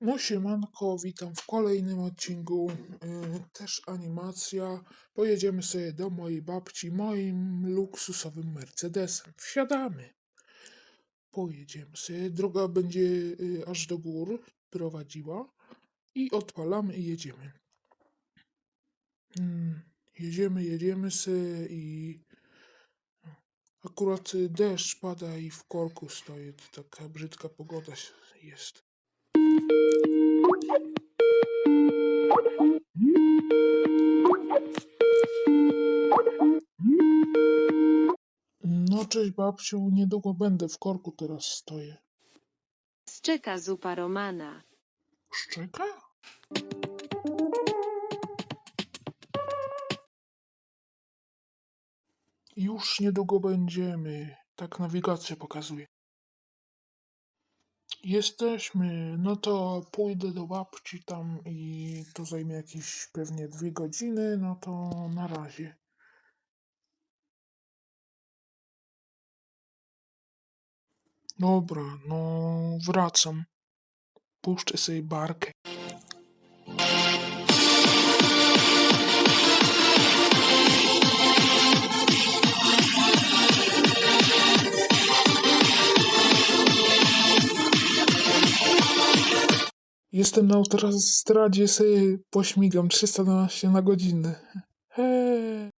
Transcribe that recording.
No siemanko, witam w kolejnym odcinku. Yy, też animacja. Pojedziemy sobie do mojej babci moim luksusowym Mercedesem. Wsiadamy. Pojedziemy sobie. Droga będzie yy, aż do gór prowadziła. I odpalamy i jedziemy. Mm, jedziemy, jedziemy sobie i akurat deszcz pada i w korku. To taka brzydka pogoda jest. No cześć babciu, niedługo będę w korku teraz stoję. Szczeka zupa Romana. Szczeka? Już niedługo będziemy. Tak nawigacja pokazuje. Jesteśmy. No to pójdę do babci tam i to zajmie jakieś pewnie dwie godziny. No to na razie. Dobra, no wracam. Puszczę sobie barkę. Jestem na autostradzie, sobie pośmigam 312 na godzinę. Hej.